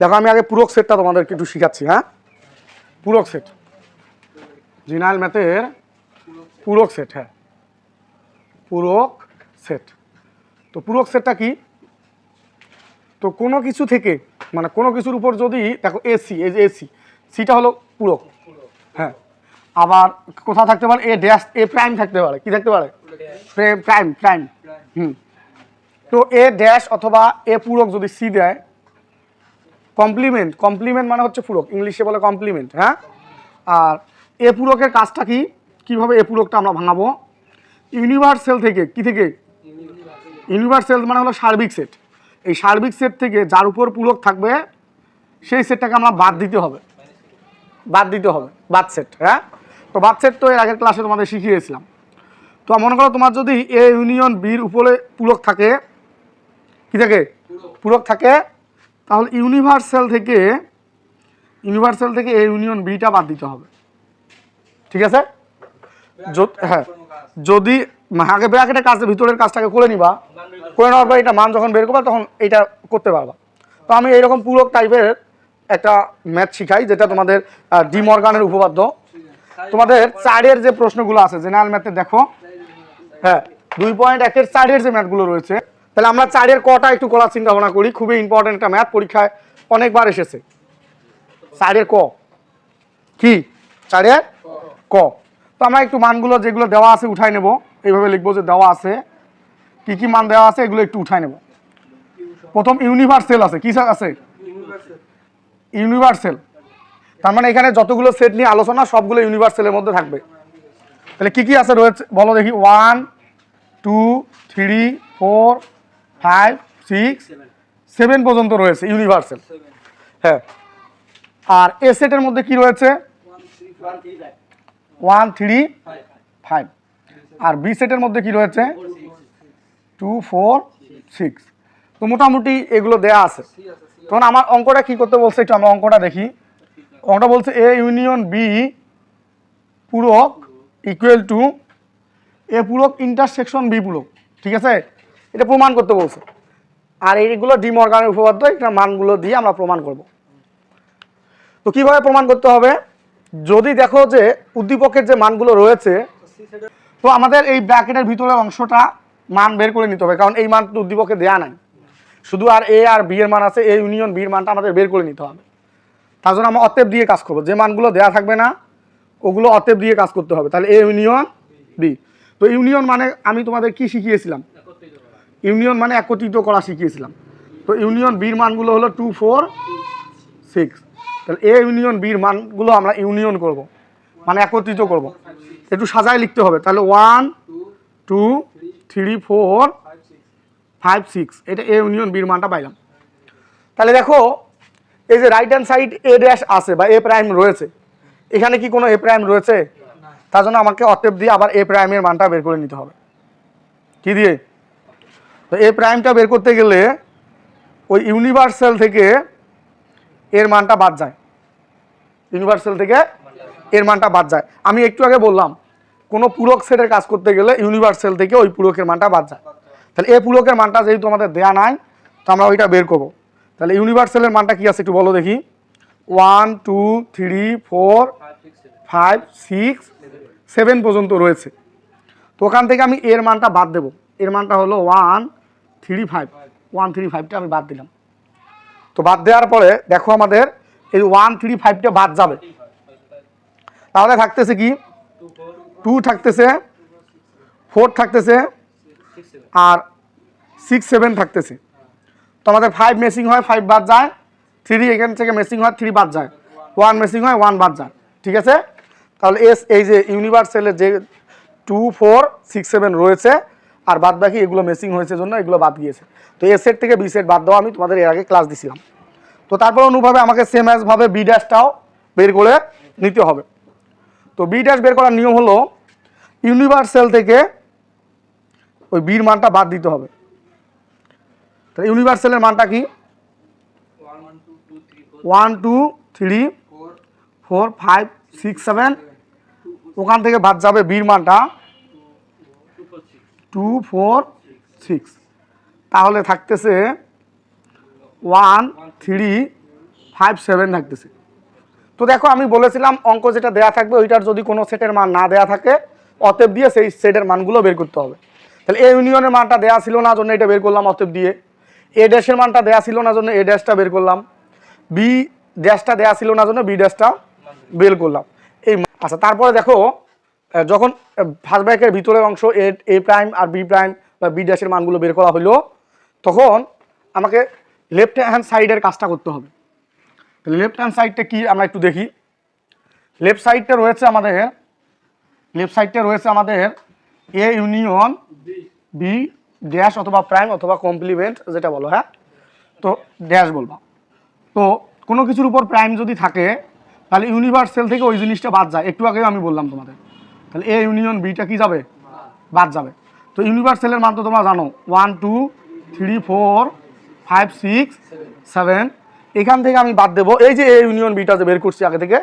দেখো আমি আগে পূরক সেটটা তোমাদেরকে একটু শিখাচ্ছি হ্যাঁ? পূরক সেট। জিনাইল ম্যাথের পূরক সেট হ্যাঁ। পূরক সেট। তো পূরক সেটটা কি? তো কোনো কিছু থেকে মানে কোনো কিছুর উপর যদি দেখো এসি এই যে এসি সিটা হলো পূরক হ্যাঁ। আবার কোথাও থাকতে পারে এ ড্যাশ এ প্রাইম থাকতে পারে কি থাকতে পারে? প্রাইম প্রাইম হুম। তো এ ড্যাশ অথবা এ পূরক যদি সি দেয় কমপ্লিমেন্ট কমপ্লিমেন্ট মানে হচ্ছে পূরক, ইংলিশে বলে কমপ্লিমেন্ট হ্যাঁ? আর এ পূরকের কাজটা কি? কীভাবে এ পূরকটা আমরা ভাঙাবো? ইউনিভার্সাল থেকে, কি থেকে? ইউনিভার্সাল মানে হলো সার্বিক সেট এই সার্বিক সেট থেকে যার উপর পূরক থাকবে, সেই সেটটাকে আমরা বাদ দিতে হবে। বাদ দিতে হবে, বাদ সেট হ্যাঁ? তো বাদ সেট তো এর আগের ক্লাসে তোমাদের শিখিয়েছিলাম। তো মনে করো তোমার যদি এ ইউনিয়ন বির উপরে পূরক থাকে, কি থাকে? পূরক থাকে। তাহলে ইউনিভার্সাল থেকে ইউনিভার্সাল থেকে এ ইউনিয়ন বিটা বাদ দিতে হবে। ঠিক আছে? হ্যাঁ। যদি আগে ব্র্যাকেটের কাজটা ভিতরের কাজটাকে করে নিবা, করে নেওয়ার পর এটা মান যখন বের করবা তখন এটা করতে পারবা। তো আমি এইরকম পূরক টাইপের একটা ম্যাথ শিখাই, যেটা তোমাদের ডি মর্গানের উপপাদ্য। তোমাদের চারের যে প্রশ্নগুলো আছে জেনারেল ম্যাথে দেখো। হ্যাঁ দুই পয়েন্ট একের চারের যে ম্যাথগুলো রয়েছে তাহলে আমরা চারের কটা একটু করার চিন্তা ভাবনা করি। খুবই ইম্পর্টেন্ট একটা ম্যাথ পরীক্ষায় অনেকবার এসেছে। চারের ক। কি? চারের ক। তো আমরা একটু মানগুলো যেগুলো দেওয়া আছে উঠাই নেব। এইভাবে লিখব যে দেওয়া আছে। কি কি মান দেওয়া আছে এগুলো একটু উঠাই নেব। প্রথম ইউনিভার্সেল আছে। কি আছে? ইউনিভার্সেল তার মানে এখানে যতগুলো সেট নিয়ে আলোচনা, সবগুলো ইউনিভার্সেলের মধ্যে থাকবে। তাহলে কি কি আছে রয়েছে? বলো দেখি। One two three four five, six, seven পর্যন্ত রয়েছে ইউনিভার্সাল। হ্যাঁ। আর এ সেটের মধ্যে কি রয়েছে? One three five. আর বি সেটের মধ্যে কি রয়েছে? Two four six. তো মোটামুটি এগুলো দেয়া আছে। তখন আমার অঙ্কটা কি করতে বলছে একটু আমরা অঙ্কটা দেখি। অঙ্কটা বলছে এ ইউনিয়ন বি পূরক ইকুয়াল টু এ পূরক ইন্টারসেকশন বি পূরক। ঠিক আছে? এটা প্রমাণ করতে বলছে। আর এইগুলো ডিমর্গানের উপপাদ্য, এটা মানগুলো দিয়ে আমরা প্রমাণ করব। তো কীভাবে প্রমাণ করতে হবে? যদি দেখো যে উদ্দীপকের যে মানগুলো রয়েছে, তো আমাদের এই ব্র্যাকেটের ভিতরের অংশটা মান বের করে নিতে হবে, কারণ এই মান তো উদ্দীপকে দেয়া নাই। শুধু আর এ আর বি এর মান আছে, এ ইউনিয়ন বির মানটা আমাদের বের করে নিতে হবে। তার জন্য আমরা অতএব দিয়ে কাজ করব। যে মানগুলো দেয়া থাকবে না, ওগুলো অতএব দিয়ে কাজ করতে হবে। তাহলে এ ইউনিয়ন বি। তো ইউনিয়ন মানে আমি তোমাদের কি শিখিয়েছিলাম? ইউনিয়ন মানে একত্রিত করা শিখিয়েছিলাম। তো ইউনিয়ন বির মানগুলো হলো টু ফোর সিক্স তাহলে এ ইউনিয়ন বির মানগুলো আমরা ইউনিয়ন করব মানে একত্রিত করব। একটু সাজায় লিখতে হবে। তাহলে one two three four five six এটা এ ইউনিয়ন বির মানটা পাইলাম। তাহলে দেখো, এই যে right hand side A dash আছে বা এ প্রাইম রয়েছে। এখানে কি কোনো এ প্রাইম রয়েছে? তার জন্য আমাকে অতএব দিয়ে আবার এ প্রাইমের মানটা বের করে নিতে হবে। কি দিয়ে? তো এ প্রাইমটা বের করতে গেলে ওই ইউনিভার্সাল থেকে এর মানটা বাদ যায়। ইউনিভার্সাল থেকে এর মানটা বাদ যায়। আমি একটু আগে বললাম, কোনো পূরক সেটের কাজ করতে গেলে ইউনিভার্সাল থেকে ওই পূরকের মানটা বাদ যায়। তাহলে এই পূরকের মানটা যেহেতু আমাদের দেয়া নাই, তো আমরা ওইটা বের করব। তাহলে ইউনিভার্সালের মানটা কি আছে একটু বলো দেখি। One two three four five six seven পর্যন্ত রয়েছে। তো ওখান থেকে আমি এর মানটা বাদ দেব। এর মানটা হলো one three five, one three ফাইভটা আমি বাদ দিলাম। তো বাদ দেওয়ার পরে দেখো আমাদের এই ওয়ান থ্রি ফাইভটা বাদ যাবে। তাহলে থাকতেছে কি? টু থাকতেছে, ফোর থাকতেছে, আর সিক্স, সেভেন থাকতেছে। তো আমাদের ফাইভ মেসিং হয়, ফাইভ বাদ যায়, থ্রি এখান থেকে মেসিং হয়, থ্রি বাদ যায়। ওয়ান মেসিং হয়, ওয়ান বাদ যায়। ঠিক আছে? তাহলে এস, এই যে ইউনিভার্সালের যে টু ফোর সিক্স সেভেন রয়েছে আর বাদ বাকি এগুলো মেসিং হয়েছে জন্য এগুলো বাদ গিয়েছে। তো এ সেট থেকে বি সেট বাদ দেওয়া আমি তোমাদের এর আগে ক্লাস দিছিলাম। তো তারপর অনুভাবে আমাকে সেম অ্যাজভাবে বি ড্যাশটাও বের করে নিতে হবে। তো বি ড্যাশ বের করার নিয়ম হলো ইউনিভার্সাল থেকে ওই বির মানটা বাদ দিতে হবে। তাহলে ইউনিভার্সালের মানটা কি? One two three four five six seven ওখান থেকে বাদ যাবে বির মানটা। টু ফোর সিক্স তাহলে থাকতেছে ওয়ান থ্রি ফাইভ সেভেন থাকতেছে। তো দেখো আমি বলেছিলাম অঙ্ক যেটা দেয়া থাকবে ওইটার যদি কোনো সেটের মান না দেয়া থাকে, অতএব দিয়ে সেই সেটের মানগুলো বের করতে হবে। তাহলে এ ইউনিয়নের মানটা দেয়া ছিল না জন্য এটা বের করলাম অতএব দিয়ে। এ ড্যাশের মানটা দেয়া ছিল না জন্য এ ড্যাশটা বের করলাম। বি ড্যাশটা দেয়া ছিল না জন্য বি ড্যাশটা বের করলাম। এই আচ্ছা তারপরে দেখো যখন ফার্স্ট ব্র্যাকের ভিতরের অংশ এ এ প্রাইম আর বি প্রাইম বা বি ড্যাশের মানগুলো বের করা হলো তখন আমাকে লেফট হ্যান্ড সাইডের কাজটা করতে হবে। লেফট হ্যান্ড সাইডটা কি আমরা একটু দেখি। লেফট সাইডটা রয়েছে আমাদের লেফট সাইডটা রয়েছে আমাদের এ ইউনিয়ন বি ড্যাশ অথবা প্রাইম অথবা কমপ্লিমেন্ট যেটা বলো হ্যাঁ? তো ড্যাশ বলবা। তো কোনো কিছুর উপর প্রাইম যদি থাকে, তাহলে ইউনিভার্সাল থেকে ওই জিনিসটা বাদ যায়। একটু আগেও আমি বললাম তোমাদের। তাহলে এ ইউনিয়ন বিটা কি যাবে? বাদ যাবে। তো ইউনিভার্সালের মান তো তোমরা জানো। One two three four five six seven এখান থেকে আমি বাদ দেবো। এই যে এ ইউনিয়ন বিটা যে বের করছি আগে থেকে,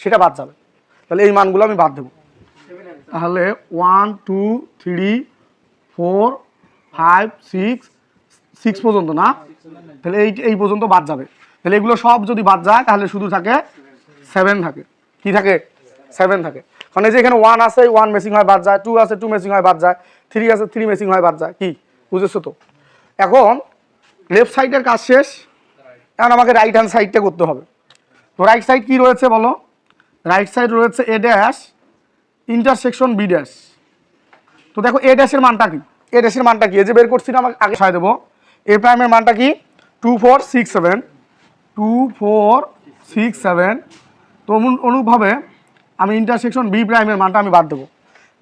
সেটা বাদ যাবে। তাহলে এই মানগুলো আমি বাদ দেবো। তাহলে one two three four five six six পর্যন্ত না? তাহলে এই এই পর্যন্ত বাদ যাবে। তাহলে এগুলো সব যদি বাদ যায়, তাহলে শুধু থাকে সেভেন থাকে। কি থাকে? সেভেন থাকে। এই যে এখানে ওয়ান আছে ওয়ান মেসিং হয়, বাদ যায়। টু আছে টু মেসিং হয়, বাদ যায়। থ্রি আছে থ্রি মেসিং হয়, বাদ যায়। কি? বুঝেছ তো? এখন লেফট সাইডের কাজ শেষ। এখন আমাকে রাইট হ্যান্ড সাইডটা করতে হবে। তো রাইট সাইড কি রয়েছে বলো? রাইট সাইড রয়েছে A dash intersection B dash তো দেখো এ ড্যাশের মানটা কি? এ ড্যাশের মানটা কি? এই যে বের করছি না, আমাকে আগে দেবো। এ প্রাইমের মানটা কি? Two four six seven two four six seven তো অনু- অনুরূপভাবে আমি ইন্টারসেকশন বি প্রাইমের মানটা আমি বাদ দেবো।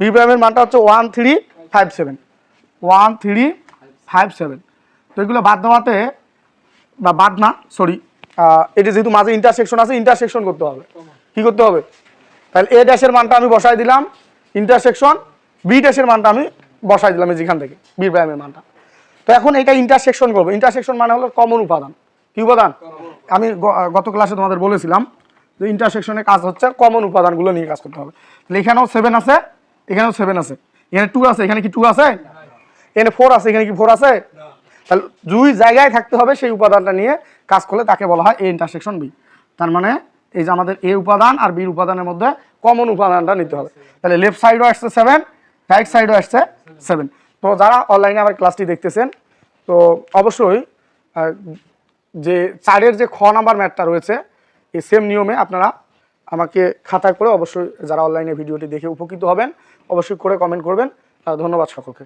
বি প্রাইমের মানটা হচ্ছে one three five seven one three five seven তো এগুলো বাদ দেওয়াতে বা বাদ না সরি এটা যেহেতু মাঝে ইন্টারসেকশন আছে ইন্টারসেকশন করতে হবে। কি করতে হবে? তাহলে এ ড্যাশের মানটা আমি বসাই দিলাম। ইন্টারসেকশন বি ড্যাশের মানটা আমি বসাই দিলাম যেখান থেকে বি প্রাইমের মানটা। তো এখন এটা ইন্টারসেকশন করব। ইন্টারসেকশন মানে হলো কমন উপাদান। কি উপাদান? আমি গত ক্লাসে তোমাদের বলেছিলাম যে ইন্টারসেকশনের কাজ হচ্ছে কমন উপাদানগুলো নিয়ে কাজ করতে হবে। তাহলে এখানেও সেভেন আছে, এখানেও সেভেন আছে। এখানে টু আছে, এখানে কি টু আছে? এখানে ফোর আছে, এখানে কি ফোর আছে? তাহলে দুই জায়গায় থাকতে হবে সেই উপাদানটা নিয়ে কাজ করলে তাকে বলা হয় এ ইন্টারসেকশন বি তার মানে এই যে আমাদের এ উপাদান আর বি উপাদানের মধ্যে কমন উপাদানটা নিতে হবে। তাহলে লেফট সাইডও আসছে সেভেন রাইট সাইডও আসছে সেভেন তো যারা অনলাইনে আমার ক্লাসটি দেখতেছেন, তো অবশ্যই যে চারের যে খ নাম্বার ম্যাটটা রয়েছে এই সেম নিয়মে আপনারা আমাকে খাতা করে অবশ্যই যারা অনলাইনে ভিডিওটি দেখে উপকৃত হবেন, অবশ্যই করে কমেন্ট করবেন। ধন্যবাদ সকলকে।